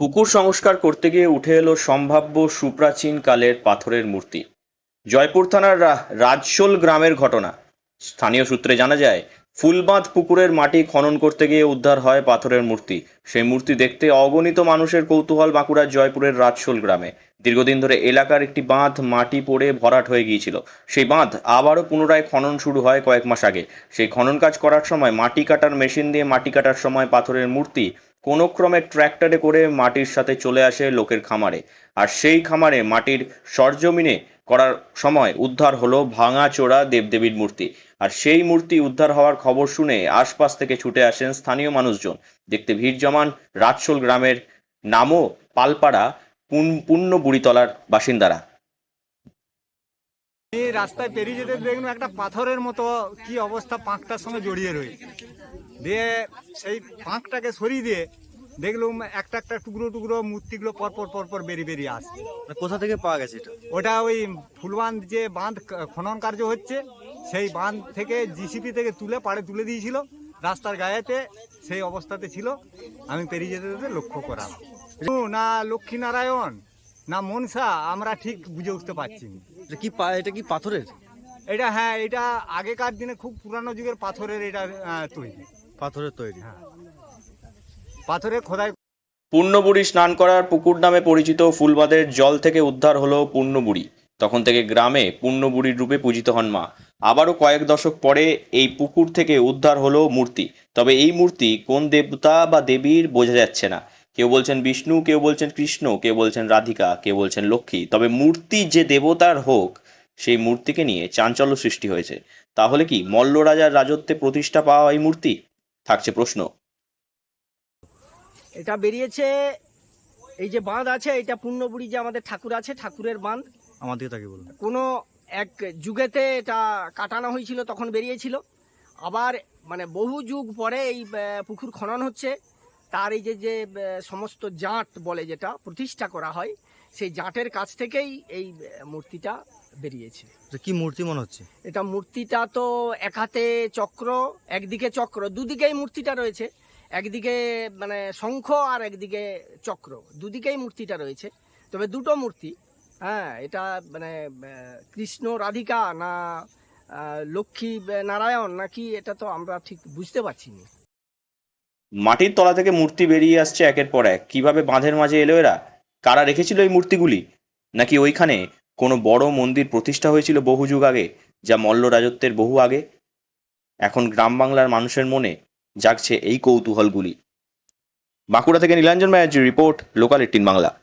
পুকুর সংস্কার করতে গিয়ে উঠে এলো সম্ভাব্য সুপ্রাচীন কালের পাথরের মূর্তি। জয়পুর থানার রাজশোল গ্রামের ঘটনা। স্থানীয় সূত্রে জানা যায়, ফুলবাঁধ পুকুরের মাটি খনন করতে গিয়ে উদ্ধার হয় পাথরের মূর্তি। সেই মূর্তি দেখতে অগণিত মানুষের কৌতূহল বাঁকুড়ার জয়পুরের রাজশোল গ্রামে। দীর্ঘদিন ধরে এলাকার একটি বাঁধ মাটি পড়ে ভরাট হয়ে গিয়েছিল। সেই বাঁধ আবারও পুনরায় খনন শুরু হয় কয়েক মাস আগে। সেই খনন কাজ করার সময় মাটি কাটার মেশিন দিয়ে মাটি কাটার সময় পাথরের মূর্তি কোনো ক্রমে ট্র্যাক্টরে করে মাটির সাথে চলে আসে লোকের খামারে। আর সেই খামারে মাটির সরজমিনে করার সময় উদ্ধার হলো ভাঙাচোরা দেবদেবীর মূর্তি। আর সেই মূর্তি উদ্ধার হওয়ার খবর শুনে আশপাশ থেকে ছুটে আসেন স্থানীয় মানুষজন। দেখতে ভিড় জমান রাজশোল গ্রামের নামও পালপাড়া পূর্ণ বুড়িতলার বাসিন্দারা। এই রাস্তায় পেরিয়ে যেতে দেখলাম একটা পাথরের মতো কি অবস্থা পাঁকটার সঙ্গে জড়িয়ে রয়েছে। দিয়ে সেই পাঁকটাকে সরিয়ে দিয়ে দেখলুম একটা একটা টুকরো টুকরো মূর্তিগুলো পরপর পরপর বেরিয়ে বেরিয়ে আসছে। মানে কোথা থেকে পাওয়া গেছে এটা? ওটা ওই ফুলবাঁধ যে বাঁধ খনন কার্য হচ্ছে সেই বাঁধ থেকে জিসিপি থেকে তুলে পাড়ে তুলে দিয়েছিল। রাস্তার গায়েতে সেই অবস্থাতে ছিল। আমি পেরিয়ে যেতে যেতে লক্ষ্য করাম না লক্ষ্মীনারায়ণ! না মনসা আমরা ঠিক বুঝে উঠতে পারছি না। এটা কি পা- এটা কি পাথরের? এটা হ্যাঁ এটা আগেকার দিনে খুব পুরানো যুগের পাথরের এটা আহ, তৈরি। পাথরের তৈরি। হ্যাঁ। পাথরের খোদাই পূর্ণবুড়ি স্নান করার পুকুর নামে পরিচিত ফুলবাদের জল থেকে উদ্ধার হলো পূর্ণবুড়ি। তখন থেকে গ্রামে পূর্ণবুড়ির রূপে পূজিত হন মা। আবারও কয়েক দশক পরে এই পুকুর থেকে উদ্ধার হলো মূর্তি। তবে এই মূর্তি কোন দেবতা বা দেবীর বোঝা যাচ্ছে না। কেউ বলছেন বিষ্ণু কেউ বলছেন কৃষ্ণ কেউ বলছেন রাধিকা কেউ বলছেন লক্ষ্মী। তবে মূর্তি যে দেবতার হোক সেই মূর্তিকে নিয়ে চাঞ্চল্য সৃষ্টি হয়েছে। তাহলে কি মল্ল রাজার রাজত্বে প্রতিষ্ঠা পাওয়া এই মূর্তি? থাকছে প্রশ্ন। এটা বেরিয়েছে এই যে বাঁধ আছে এটা পূর্ণবুড়ি যে আমাদের ঠাকুর আছে ঠাকুরের বাঁধ। আমাদের তাকে বলুন। কোনো এক যুগেতে এটা কাটানো হয়েছিল তখন বেরিয়েছিল। আবার মানে বহু যুগ পরে এই পুকুর খনন হচ্ছে। তার এই যে যে সমস্ত জাঁট বলে যেটা প্রতিষ্ঠা করা হয় সেই জাঁটের কাছ থেকেই এই মূর্তিটা বেরিয়েছে। এটা কি মূর্তি মনে হচ্ছে? এটা মূর্তিটা তো এক হাতে চক্র একদিকে চক্র দুদিকেই মূর্তিটা রয়েছে। একদিকে মানে শঙ্খ আর একদিকে চক্র দুদিকেই মূর্তিটা রয়েছে। তবে দুটো মূর্তি হ্যাঁ এটা মানে কৃষ্ণ রাধিকা না লক্ষ্মী নারায়ণ নাকি এটা তো আমরা ঠিক বুঝতে পারছি না। মাটির তলা থেকে মূর্তি বেরিয়ে আসছে একের পর এক। কীভাবে বাঁধের মাঝে এলো এরা? কারা রেখেছিল এই মূর্তিগুলি? নাকি ওইখানে কোনো বড় মন্দির প্রতিষ্ঠা হয়েছিল বহু যুগ আগে, যা মল্ল রাজত্বের বহু আগে? এখন গ্রাম বাংলার মানুষের মনে জাগছে এই কৌতূহলগুলি। বাঁকুড়া থেকে নীলাঞ্জন ব্যানার্জির রিপোর্ট, লোকাল এইটিন বাংলা।